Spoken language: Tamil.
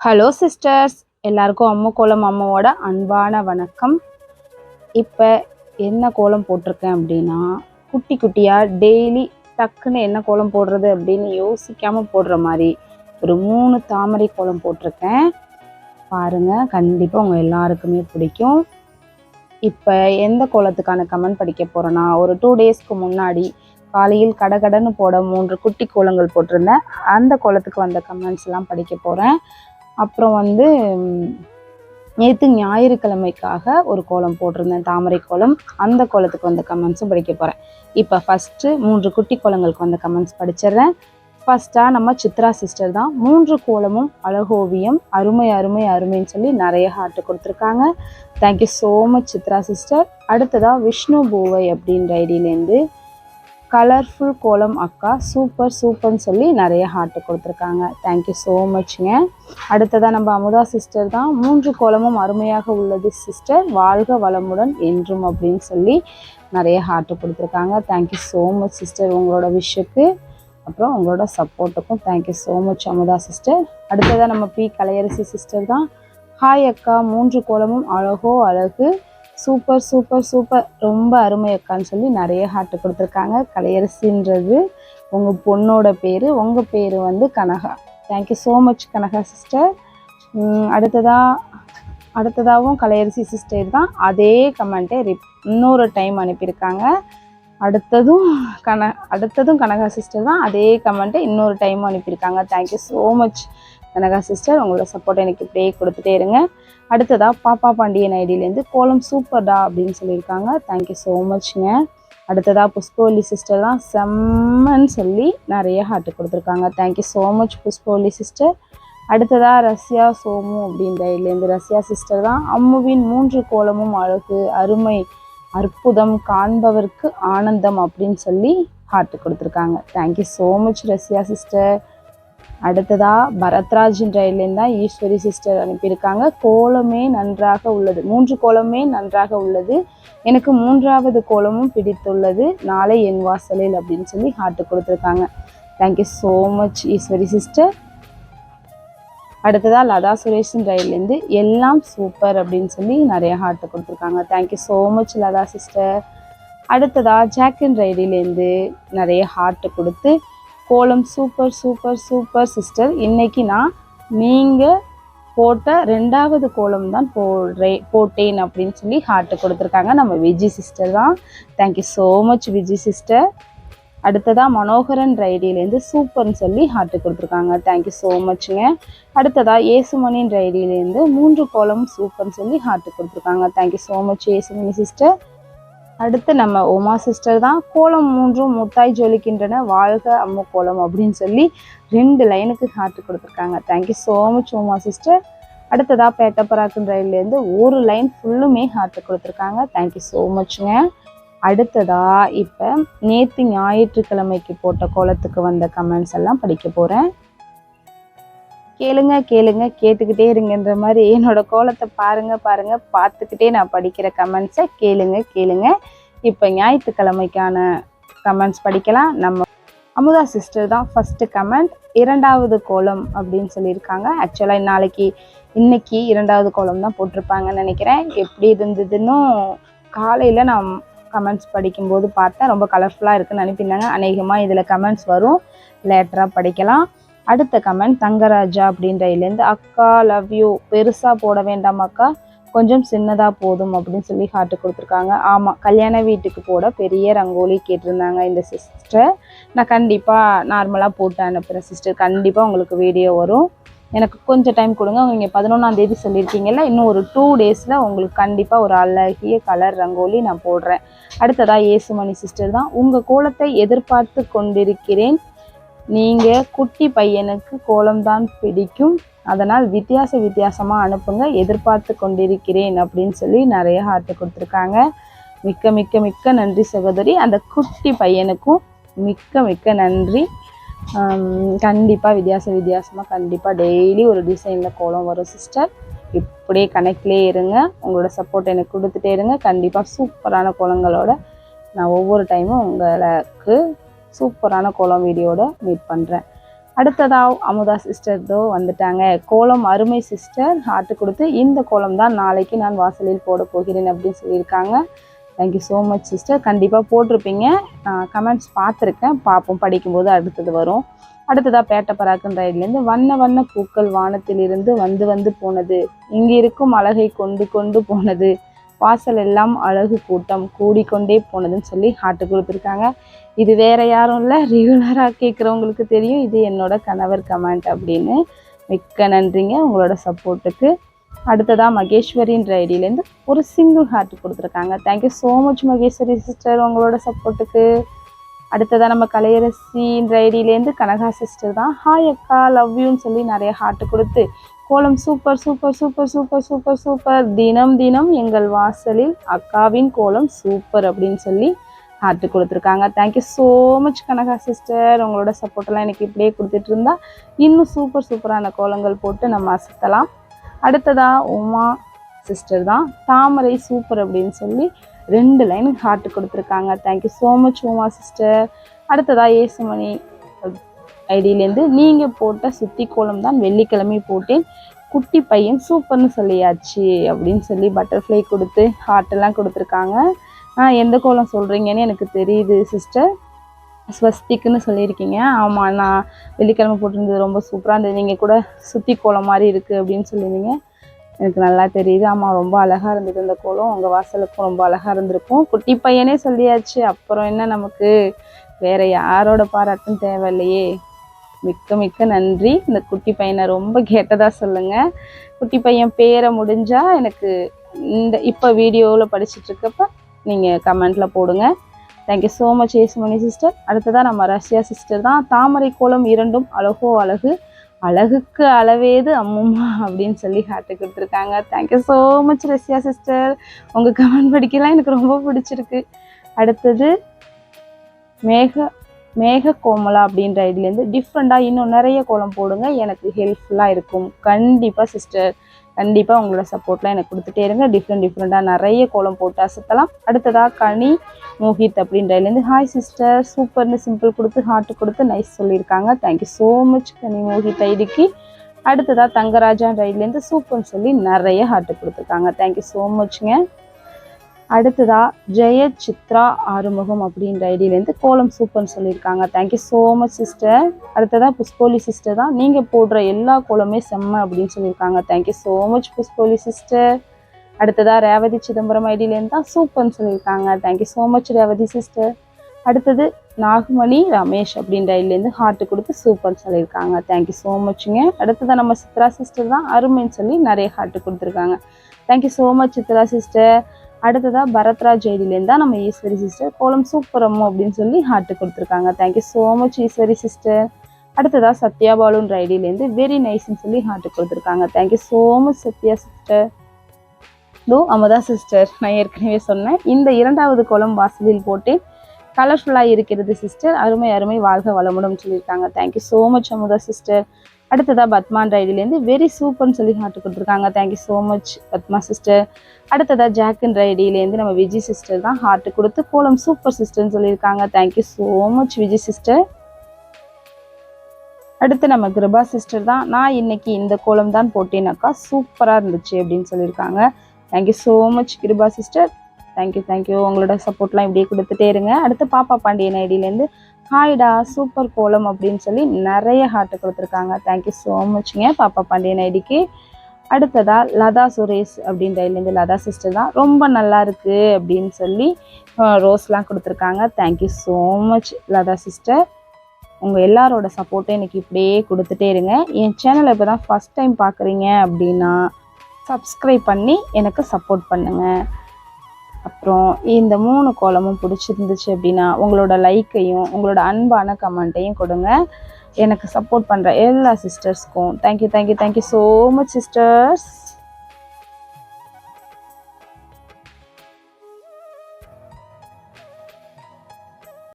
ஹலோ சிஸ்டர்ஸ் எல்லாருக்கும் அம்மா கோலம் அம்மாவோட அன்பான வணக்கம். இப்போ என்ன கோலம் போட்டிருக்கேன் அப்படின்னா குட்டி குட்டியாக டெய்லி டக்குன்னு என்ன கோலம் போடுறது அப்படின்னு யோசிக்காமல் போடுற மாதிரி ஒரு மூணு தாமரை கோலம் போட்டிருக்கேன். பாருங்க கண்டிப்பாக உங்கள் எல்லாருக்குமே பிடிக்கும். இப்போ எந்த கோலத்துக்கான கமெண்ட் படிக்க போகிறேன்னா ஒரு டூ டேஸ்க்கு முன்னாடி காலையில் கடகடன்னு போட மூன்று குட்டி கோலங்கள் போட்டிருந்தேன். அந்த கோலத்துக்கு வந்த கமெண்ட்ஸ்லாம் படிக்க போகிறேன் அப்புறம் வந்து நேற்று ஞாயிற்றுக்கிழமைக்காக ஒரு கோலம் போட்டிருந்தேன் தாமரை கோலம். அந்த கோலத்துக்கு வந்த கமெண்ட்ஸும் படிக்க போகிறேன் இப்போ ஃபஸ்ட்டு மூன்று குட்டி கோலங்களுக்கு வந்த கமெண்ட்ஸ் படிச்சிடுறேன். ஃபஸ்ட்டாக நம்ம சித்ரா சிஸ்டர் தான். மூன்று கோலமும் அழகோவியம் அருமை அருமை அருமைன்னு சொல்லி நிறைய ஹார்ட் கொடுத்துருக்காங்க. Thank you so much Chitra sister அடுத்ததாக விஷ்ணு பூவை அப்படின்ற ஐடியிலேருந்து கலர்ஃபுல் கோலம் அக்கா சூப்பர் சூப்பர்னு சொல்லி நிறைய ஹார்ட்டு கொடுத்துருக்காங்க. தேங்க்யூ ஸோ மச்ங்க அடுத்ததாக நம்ம அமுதா சிஸ்டர் தான். மூன்று கோலமும் அருமையாக உள்ளது சிஸ்டர் வாழ்க வளமுடன் என்றும் அப்படின்னு சொல்லி நிறைய ஹார்ட்டு கொடுத்துருக்காங்க. தேங்க்யூ ஸோ மச் சிஸ்டர் உங்களோட விஷுக்கு அப்புறம் உங்களோட சப்போர்ட்டுக்கும் thank you so much Amudha sister அடுத்ததாக நம்ம பி கலையரசி சிஸ்டர் தான். ஹாய் அக்கா மூன்று கோலமும் அழகோ அழகு. Super super super. ரொம்ப அருமை அக்கான்னு சொல்லி நிறைய ஹார்ட் கொடுத்துருக்காங்க. கலையரசின்றது உங்கள் பொண்ணோட பேர் உங்கள் பேர் வந்து Kanaga. Thank you so much Kanaga sister அடுத்ததாக அடுத்ததாகவும் கலையரசி சிஸ்டர் தான். அதே கமெண்ட்டை ரிப் இன்னொரு டைம் அனுப்பியிருக்காங்க. அடுத்ததும் கன அடுத்ததும் கனகா சிஸ்டர் தான். அதே கமெண்ட்டை இன்னொரு டைம் அனுப்பியிருக்காங்க. Thank you so much Kanaga sister உங்களோட சப்போர்ட் எனக்கு இப்படியே கொடுத்துட்டே இருங்க. அடுத்ததாக பாப்பா பாண்டியன் ஐடியிலேருந்து கோலம் சூப்பர்டா அப்படின்னு சொல்லியிருக்காங்க. தேங்க்யூ ஸோ மச்ங்க அடுத்ததாக புஷ்பவல்லி சிஸ்டர் தான் செம்மன்னு சொல்லி நிறைய ஹார்ட் கொடுத்துருக்காங்க. Thank you so much Pushpavalli sister அடுத்ததாக ரஷ்யா சோமு அப்படின்ற இதுலேருந்து ரஷ்யா சிஸ்டர் தான் அம்முவின் மூன்று கோலமும் அழகு அருமை அற்புதம் காண்பவருக்கு ஆனந்தம் அப்படின்னு சொல்லி ஹார்ட் கொடுத்துருக்காங்க. Thank you so much Rashya sister அடுத்ததா பரத்ராஜின் ரயிலேருந்து தான் ஈஸ்வரி சிஸ்டர் அனுப்பியிருக்காங்க. கோலமே நன்றாக உள்ளது. மூன்று கோலமே நன்றாக உள்ளது. எனக்கு மூன்றாவது கோலமும் பிடித்துள்ளது. நாளை என் வாசலில் அப்படின்னு சொல்லி ஹார்ட் கொடுத்துருக்காங்க. Thank you so much Eswari sister அடுத்ததாக லதா சுரேஷன் ரயிலேருந்து எல்லாம் சூப்பர் அப்படின்னு சொல்லி நிறைய ஹார்ட் கொடுத்துருக்காங்க. Thank you so much Latha sister அடுத்ததாக ஜாக்கின் ரைடிலேருந்து நிறைய ஹார்ட் கொடுத்து கோலம். சூப்பர் சூப்பர் சூப்பர் சிஸ்டர் இன்னைக்கு நான் நீங்கள் போட்ட ரெண்டாவது கோலம் தான் போடுறேன் போட்டேன் அப்படின்னு சொல்லி ஹார்ட்டு கொடுத்துருக்காங்க. நம்ம விஜி சிஸ்டர் தான். Thank you so much Viji sister அடுத்ததாக மனோகரன் ரைடியிலேருந்து சூப்பர்னு சொல்லி ஹார்ட்டு கொடுத்துருக்காங்க. தேங்க்யூ ஸோ மச்ங்க அடுத்ததாக ஏசுமணின் ரைடியிலேருந்து மூன்று கோலம் சூப்பர்னு சொல்லி ஹார்ட்டு கொடுத்துருக்காங்க. Thank you so much Yesumani sister அடுத்து நம்ம உமா சிஸ்டர் தான். கோலம் மூன்றும் முத்தாய் ஜொலிக்கின்றன. வாழ்க அம்மு கோலம் அப்படின்னு சொல்லி ரெண்டு லைனுக்கு ஹார்ட் கொடுத்துருக்காங்க. Thank you so much Uma sister அடுத்ததாக பேட்டப்பராக்குன் ரயிலேருந்து ஒரு லைன் ஃபுல்லுமே ஹார்ட் கொடுத்துருக்காங்க. தேங்க்யூ ஸோ மச்ங்க அடுத்ததா இப்போ நேற்று ஞாயிற்றுக்கிழமைக்கு போட்ட கோலத்துக்கு வந்த கமெண்ட்ஸ் எல்லாம் படிக்க போகிறேன் கேளுங்க கேளுங்க கேட்டுக்கிட்டே இருங்கன்ற மாதிரி என்னோட கோலத்தை பாருங்க பாருங்க. பார்த்துக்கிட்டே நான் படிக்கிற கமெண்ட்ஸை கேளுங்க கேளுங்க. இப்போ ஞாயிற்றுக்கிழமைக்கான கமெண்ட்ஸ் படிக்கலாம். நம்ம அமுதா சிஸ்டர் தான் ஃபஸ்ட்டு கமெண்ட் இரண்டாவது கோலம் அப்படின்னு சொல்லியிருக்காங்க. ஆக்சுவலாக நாளைக்கு இன்னைக்கு இரண்டாவது கோலம் தான் போட்டிருப்பாங்கன்னு நினைக்கிறேன். எப்படி இருந்ததுன்னு காலையில் நான் கமெண்ட்ஸ் படிக்கும்போது பார்த்தேன். ரொம்ப கலர்ஃபுல்லாக இருக்குன்னு அனுப்பியிருந்தாங்க அநேகமாக இதில் கமெண்ட்ஸ் வரும். லேட்டராக படிக்கலாம். அடுத்த கமெண்ட் தங்கராஜா அப்படின்றதுலேருந்து அக்கா லவ் யூ பெருசாக போட வேண்டாம் அக்கா. கொஞ்சம் சின்னதாக போதும் அப்படின்னு சொல்லி ஹார்ட்டு கொடுத்துருக்காங்க. ஆமாம் கல்யாண வீட்டுக்கு போட பெரிய ரங்கோலி கேட்டிருந்தாங்க இந்த சிஸ்டர் நான் கண்டிப்பாக நார்மலாக போட்டு அனுப்புகிறேன் சிஸ்டர் கண்டிப்பாக உங்களுக்கு வீடியோ வரும். எனக்கு கொஞ்சம் டைம் கொடுங்க. நீங்கள் பதினொன்றாந்தேதி சொல்லியிருக்கீங்கல்ல இன்னும் ஒரு டூ டேஸில் உங்களுக்கு கண்டிப்பாக ஒரு அழகிய கலர் ரங்கோலி நான் போடுறேன். அடுத்ததாக ஏசுமணி சிஸ்டர் தான். உங்கள் கோலத்தை எதிர்பார்த்து கொண்டிருக்கிறேன். நீங்கள் குட்டி பையனுக்கு கோலம்தான் பிடிக்கும். அதனால் வித்தியாச வித்தியாசமாக அனுப்புங்க. எதிர்பார்த்து கொண்டிருக்கிறேன் அப்படின்னு சொல்லி நிறைய ஹார்ட் கொடுத்துருக்காங்க. மிக்க மிக்க மிக்க நன்றி சகோதரி. அந்த குட்டி பையனுக்கும் மிக்க மிக்க நன்றி. கண்டிப்பாக வித்தியாச வித்தியாசமாக கண்டிப்பாக டெய்லி ஒரு டிசைனில் கோலம் வரும் சிஸ்டர் இப்படியே கணக்கிலே இருங்க. உங்களோட சப்போர்ட் எனக்கு கொடுத்துட்டே இருங்க. கண்டிப்பாக சூப்பரான கோலங்களோட நான் ஒவ்வொரு டைமும் உங்களுக்கு சூப்பரான கோலம் வீடியோட மீட் பண்ணுறேன் அடுத்ததாக அமுதா சிஸ்டர் தோ வந்துட்டாங்க. கோலம் அருமை சிஸ்டர் ஹார்ட் கொடுத்து இந்த கோலம் தான் நாளைக்கு நான் வாசலில் போட போகிறேன் அப்படின்னு சொல்லியிருக்காங்க. தேங்க்யூ ஸோ மச் சிஸ்டர் கண்டிப்பாக போட்டிருப்பீங்க. கமெண்ட்ஸ் பார்த்துருக்கேன். பார்ப்போம். படிக்கும்போது அடுத்தது வரும். அடுத்ததாக பேட்டை பராக்குன்ற இதுலேருந்து வண்ண வண்ண பூக்கள் வானத்திலிருந்து வந்து வந்து போனது. இங்கே இருக்கும் அழகை கொண்டு கொண்டு போனது. வாசல் எல்லாம் அழகு கூட்டம் கூடிக்கொண்டே போனதுன்னு சொல்லி ஹார்ட்டு கொடுத்துருக்காங்க. இது வேற யாரும் இல்லை ரெகுலராக கேட்குறவங்களுக்கு தெரியும். இது என்னோட கணவர் கமெண்ட் அப்படின்னு. மிக்க நன்றிங்க. உங்களோட சப்போர்ட்டுக்கு அடுத்ததாக மகேஸ்வரின்ற ஐடியிலேருந்து ஒரு சிங்கிள் ஹார்ட் கொடுத்துருக்காங்க. Thank you so much Maheswari sister உங்களோட சப்போர்ட்டுக்கு அடுத்ததாக நம்ம கலையரசின்ற ஐடியிலேருந்து கனகா சிஸ்டர் தான். ஹாய் அக்கா லவ் யூன்னு சொல்லி நிறைய ஹார்ட் கொடுத்து கோலம் super super super super super super தினம் தினம் எங்கள் வாசலில் அக்காவின் கோலம் சூப்பர் அப்படின்னு சொல்லி ஹார்ட் கொடுத்துருக்காங்க. Thank you so much Kanaga sister உங்களோட சப்போர்ட்டெல்லாம் எனக்கு இப்படியே கொடுத்துட்டு இருந்தா இன்னும் சூப்பர் சூப்பரான கோலங்கள் போட்டு நம்ம அசத்தலாம். அடுத்ததா உமா சிஸ்டர் தான். தாமரை சூப்பர் அப்படின்னு சொல்லி ரெண்டு லைன் ஹார்ட் கொடுத்துருக்காங்க. Thank you so much Uma sister அடுத்ததா ஏசுமணி ஐடியிலேருந்து நீங்கள் போட்ட சுத்தி கோலம் தான் வெள்ளிக்கிழமை போட்டேன். குட்டி பையன் சூப்பர்னு சொல்லியாச்சு அப்படின்னு சொல்லி பட்டர்ஃப்ளை கொடுத்து ஹார்ட்டெல்லாம் கொடுத்துருக்காங்க. ஆ எந்த கோலம் சொல்கிறீங்கன்னு எனக்கு தெரியுது சிஸ்டர் ஸ்வஸ்திக்குன்னு சொல்லியிருக்கீங்க. ஆமாம் நான் வெள்ளிக்கிழமை போட்டிருந்தது ரொம்ப சூப்பராக இருந்தது. நீங்கள் கூட சுற்றி கோலம் மாதிரி இருக்குது அப்படின்னு சொல்லியிருந்தீங்க. எனக்கு நல்லா தெரியுது. ஆமாம் ரொம்ப அழகாக இருந்தது அந்த கோலம். உங்கள் வாசலுக்கும் ரொம்ப அழகாக இருந்திருக்கும். குட்டி பையனே சொல்லியாச்சு. அப்புறம் என்ன நமக்கு? வேறு யாரோட பாராட்டும் தேவையில்லையே. மிக்க மிக்க நன்றி. இந்த குட்டி பையனை ரொம்ப கேட்டதாக சொல்லுங்கள் குட்டி பையன் பேரை முடிஞ்சால் எனக்கு இந்த இப்போ வீடியோவில் படிச்சுட்டு இருக்கப்ப நீங்கள் கமெண்ட்டில் போடுங்க thank you so much Yesumani sister அடுத்ததாக நம்ம ரஷ்யா சிஸ்டர் தான். தாமரை கோலம் இரண்டும் அழகோ அழகு அழகுக்கு அளவேது அம்மம்மா அப்படின்னு சொல்லி ஹார்ட்டு கொடுத்துருக்காங்க. Thank you so much Rashya sister உங்கள் கமெண்ட் படிக்கலாம். எனக்கு ரொம்ப பிடிச்சிருக்கு. அடுத்தது மேக மேக கோமலா அப்படின்ற இதுலேருந்து டிஃப்ரெண்ட்டாக இன்னும் நிறைய கோலம் போடுங்க. எனக்கு ஹெல்ப்ஃபுல்லாக இருக்கும். கண்டிப்பாக சிஸ்டர் கண்டிப்பாக உங்களோட சப்போர்ட்லாம் எனக்கு கொடுத்துட்டே இருங்க. டிஃப்ரெண்ட் டிஃப்ரெண்ட்டாக நிறைய கோலம் போட்டு அசத்தலாம். அடுத்ததாக கனி மோஹித் அப்படின்றதுலேருந்து ஹாய் சிஸ்டர் சூப்பர்னு சிம்பிள் கொடுத்து ஹார்ட் கொடுத்து நைஸ் சொல்லியிருக்காங்க. Thank you so much Kani Mohit ஐடிக்கு. அடுத்ததாக தங்கராஜான்ற ரைட்லேருந்து சூப்பர்னு சொல்லி நிறைய ஹார்ட் கொடுத்துருக்காங்க. தேங்க்யூ ஸோ மச்ங்க அடுத்ததா ஜெய சித்ரா ஆறுமுகம் அப்படின்ற ஐடியிலேருந்து கோலம் சூப்பர்னு சொல்லியிருக்காங்க. தேங்க்யூ ஸோ மச் சிஸ்டர் அடுத்ததா புஷ்போலி சிஸ்டர் தான். நீங்கள் போடுற எல்லா கோலமே செம்ம அப்படின்னு சொல்லியிருக்காங்க. Thank you so much Pushpoli sister அடுத்ததா ரேவதி சிதம்பரம் ஐடியிலேருந்து தான் சூப்பர்னு சொல்லியிருக்காங்க. Thank you so much Revathi sister அடுத்தது நாகமணி ரமேஷ் அப்படின்ற ஐடியிலேருந்து ஹார்ட் கொடுத்து சூப்பர்னு சொல்லியிருக்காங்க. தேங்க்யூ ஸோ மச்சுங்க அடுத்ததான் நம்ம சித்ரா சிஸ்டர் தான். அருமைன்னு சொல்லி நிறைய ஹார்ட் கொடுத்துருக்காங்க. Thank you so much Chitra sister அடுத்ததா பரத்ராஜ் ஐடியிலேருந்து தான் நம்ம ஈஸ்வரி சிஸ்டர் கோலம் சூப்பரம் அப்படின்னு சொல்லி ஹார்ட் கொடுத்துருக்காங்க. Thank you so much Eswari sister அடுத்ததா சத்யா பாலுன்ற ஐடியிலேருந்து வெரி நைஸ்ன்னு சொல்லி ஹார்ட் கொடுத்துருக்காங்க. Thank you so much Sathya sister தோ அமதா சிஸ்டர் நான் ஏற்கனவே சொன்னேன். இந்த இரண்டாவது கோலம் வாசலில் போட்டு கலர்ஃபுல்லாக இருக்கிறது சிஸ்டர் அருமை அருமை. வாழ்க வளமுடன் சொல்லியிருக்காங்க. Thank you so much Amudha sister அடுத்ததாக பத்மான் ரைடிலேருந்து வெரி சூப்பர்னு சொல்லி ஹார்ட் கொடுத்துருக்காங்க thank you so much Padma sister அடுத்ததாக ஜாக்கின் ரைடிலேருந்து நம்ம விஜய் சிஸ்டர் தான் ஹார்ட் கொடுத்து கோலம் சூப்பர் சிஸ்டர்னு சொல்லியிருக்காங்க. Thank you so much Vijay sister அடுத்து நம்ம கிருபா சிஸ்டர் தான். நான் இன்னைக்கு இந்த கோலம் தான் போட்டேனாக்கா சூப்பராக இருந்துச்சு அப்படின்னு சொல்லியிருக்காங்க. Thank you so much Kiruba sister thank you thank you உங்களோட சப்போர்ட்லாம் இப்படியே கொடுத்துட்டே இருங்க. அடுத்து பாப்பா பாண்டியன் ஐடியிலேருந்து ஹாய்டா சூப்பர் கோலம் அப்படின்னு சொல்லி நிறைய ஹார்ட்டு கொடுத்துருக்காங்க. தேங்க்யூ ஸோ மச்ங்க பாப்பா பாண்டியன் ஐடிக்கு. அடுத்ததாக லதா சுரேஷ் அப்படின்ற இதுலேருந்து லதா சிஸ்டர் தான். ரொம்ப நல்லா இருக்குது அப்படின்னு சொல்லி ரோஸ்லாம் கொடுத்துருக்காங்க. Thank you so much Latha sister உங்கள் எல்லாரோட சப்போர்ட்டும் எனக்கு இப்படியே கொடுத்துட்டே இருங்க. என் சேனலை இப்போ தான் ஃபஸ்ட் டைம் பார்க்குறீங்க அப்படின்னா சப்ஸ்கிரைப் பண்ணி எனக்கு சப்போர்ட் பண்ணுங்கள் அப்புறம் இந்த மூணு கோலமும் பிடிச்சிருந்துச்சு அப்படின்னா உங்களோட லைக்கையும் உங்களோட அன்பான கமெண்ட்டையும் கொடுங்க. எனக்கு சப்போர்ட் பண்ணுற எல்லா சிஸ்டர்ஸ்க்கும் thank you thank you thank you so much sisters